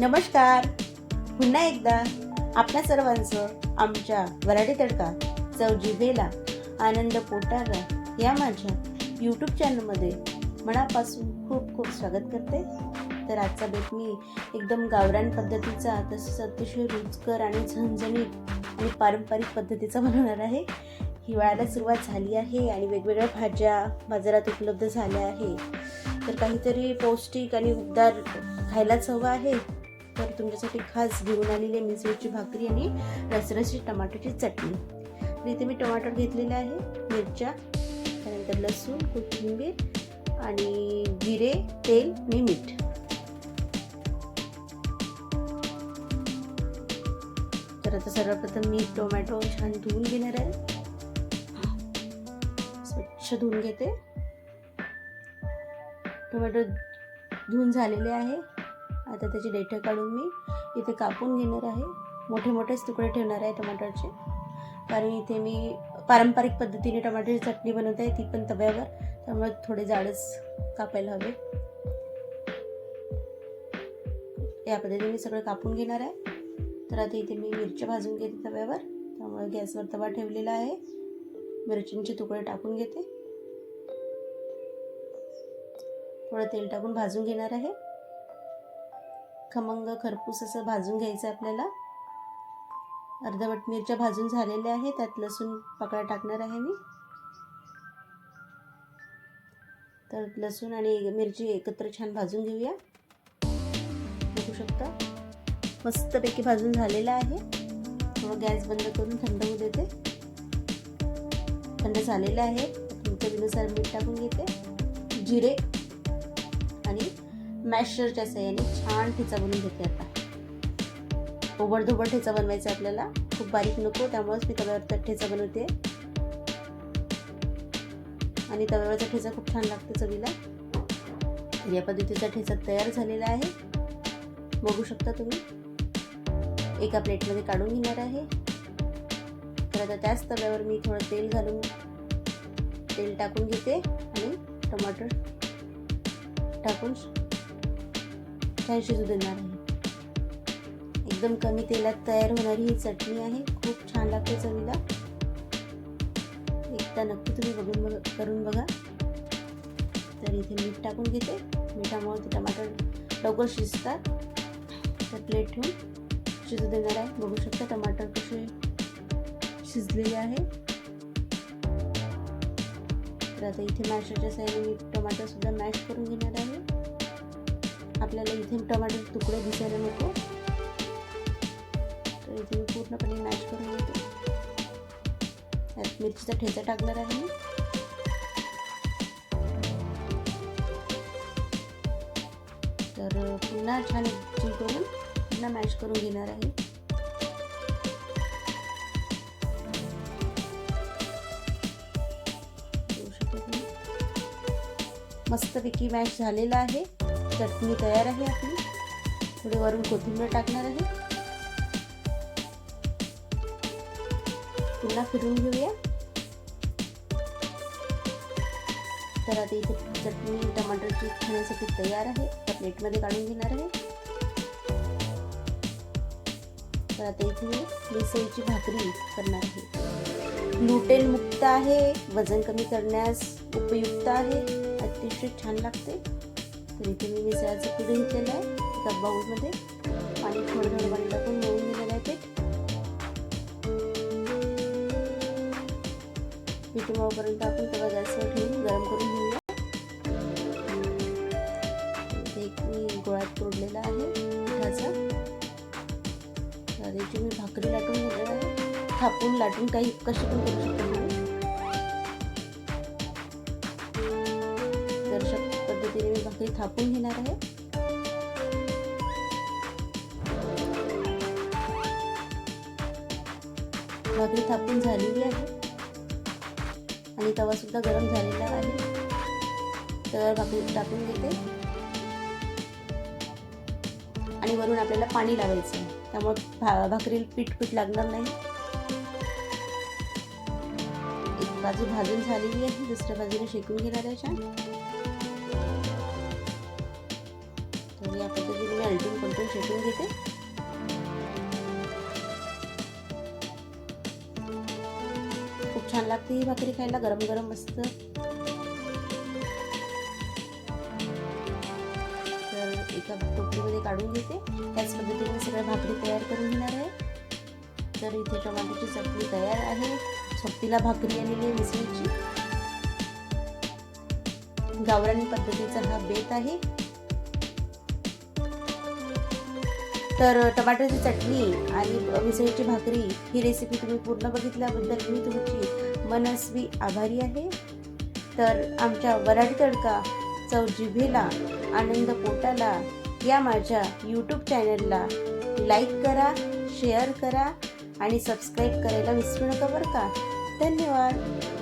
नमस्कार. पुन्हा एकदा आपल्या सर्वांचं आमच्या वराडी तडका चव जिभेला आनंद पोटाला या माझ्या यूट्यूब चॅनलमध्ये मनापासून खूप खूप स्वागत करते. तर आजचा बेत मी एकदम गावरान पद्धतीचा तसेच अतिशय रुचकर आणि झणझणीत आणि पारंपरिक पद्धतीचा बनवणार आहे. हिवाळ्याला सुरुवात झाली आहे आणि वेगवेगळ्या भाज्या बाजारात उपलब्ध झाल्या आहे. तर काहीतरी पौष्टिक आणि उबदार खायलाच हवं आहे. तर तुमच्यासाठी खास घेऊन आलेली मिसळची भाकरी आणि रसरशी टमाटोची चटणी. तर इथे मी टमाटर घेतलेले आहे मिरच्या त्यानंतर लसूण कोथिंबीर आणि जिरे तेल आणि मीठ. तर आता सर्वप्रथम मी टोमॅटो छान धुवून घेणार आहे. स्वच्छ धुवून घेते. टोमॅटो धुवून झालेले आहे. आता त्याची डेटं काढून मी इथे कापून घेणार आहे. मोठे मोठेच तुकडे ठेवणार आहे टमाटरचे. कारण इथे मी पारंपरिक पद्धतीने टमाटरची चटणी बनवत आहे ती पण तव्यावर. त्यामुळे थोडे जाडच कापायला हवे. या पद्धतीने सगळं कापून घेणार आहे. तर आता इथे मी मिरच्या भाजून घेते तव्यावर. त्यामुळे गॅसवर तवा ठेवलेला आहे. मिरच्यांचे तुकडे टाकून घेते. थोडं तेल टाकून भाजून घेणार आहे. खमंग खरपूस असं भाजून घ्यायचं आपल्याला. अर्धवट मिरच्या भाजून झालेल्या आहे त्यात लसूण पकडा टाकणार आहे मी. तर लसूण आणि मिरची एकत्र छान भाजून घेऊया. बघू शकता. मस्तपैकी भाजून झालेला आहे. थोडं गॅस बंद करून थंड होऊ देते. थंड झालेलं आहे. चवीनुसार मीठ टाकून घेते. जिरे मॅशरच्या सहाय्याने छान ठेचा बनवून घेते आता. ओबडधोबड ठेचा बनवायचा आपल्याला. खूप बारीक नको त्यामुळेच मी तव्यावरचा ठेचा बनवते. आणि तव्यावरचा ठेचा खूप छान लागतो चवीला. या पद्धतीचा ठेचा तयार झालेला आहे. बघू शकता तुम्ही. एका प्लेटमध्ये काढून घेणार आहे. तर आता त्याच तव्यावर मी थोडं तेल घालून तेल टाकून घेते आणि टमाटर टाकून छान शिजू देणार आहे एकदम कमी तेलात तयार होणारी ही चटणी आहे. खूप छान लागते चवीला. एकदा नक्की तुम्ही बघून बघ करून बघा. तर इथे मीठ टाकून घेते. मिठामुळे ते टमाटर लवकर शिजतात. तर प्लेट ठेवून शिजू देणार आहे. बघू शकता टमाटर कसे शिजलेले आहे. तर आता इथे मॅशरच्या साईडने मी टमाटरसुद्धा मॅश करून घेणार आहे. आपल्याला इथे टमाटे तुकडे दिसायला नको. तर इथे मी पूर्णपणे मॅश करून घेते. त्यात मिरचीचा ठेचा टाकणार आहे मी. तर पुन्हा छान जी करून पुन्हा मॅश करून घेणार आहे. मस्तपैकी मॅश झालेला आहे. चटणी तयार आहे आपली. थोडे वरून कोथिंबीर टाकणार आहे. पुन्हा फिरून घेऊया. तर आता इथे चटणी टमाटरची खाण्यासाठी तयार आहे. त्या प्लेटमध्ये काढून घेणार आहे. तर आता इथे मिसळीची भाकरी करणार आहे. ग्लुटेन मुक्त आहे. वजन कमी करण्यास उपयुक्त आहे. अतिशय छान लागते. तर इथे मी मिसळाचं पीठ घेतलेलं आहे एका बाऊलमध्ये पाणी थोडं थोडं पाणी टाकून मळून घेतलेलं आहे पीठ पीठ मळपर्यंत आपण तेव्हा गॅसवर ठेवून गरम करून घेऊया. एक मी गोळ्यात तोडलेला आहे पिठाचा तर याची मी भाकरी लाटून घेतलेला आहे. थापून लाटून काही कशी पण करू शकतो हे थापून घेणार आहे. भाकरी थापून झालेली आहे. आणि तवा सुद्धा गरम झालेला आहे. तर भाकरी टाकून घेते. आणि वरून आपल्याला पाणी लावायचं आहे. त्यामुळे भा भाकरीला पीठ पीठ लागणार नाही. एक बाजू भाजून झालेली आहे. दुसऱ्या बाजूने शेकून घेणार आहे छान तर या पद्धतीने मी अल्टिंग पलटून शेकून घेते. खूप छान लागते ही भाकरी खायला गरम गरम मस्त. तर एका टोपलीमध्ये काढून घेते. त्याच पद्धतीने सगळ्या भाकरी तयार करून घेणार आहे. तर इथे टोमॅटोची चटणी तयार आहे. सोबतीला भाकरी आलेली आहे मिसळीची. गावराणी पद्धतीचा हा बेत आहे. तर टमाटरची चटणी आणि मिसळीची भाकरी ही रेसिपी तुम्ही पूर्ण बघितल्याबद्दल मी तुमची मनस्वी आभारी आहे. तर आमच्या वराडी तडका चव जिभेला आनंद पोटाला या माझ्या यूट्यूब चॅनलला लाईक करा शेअर करा आणि सबस्क्राईब करायला विसरू नका बरं का? धन्यवाद.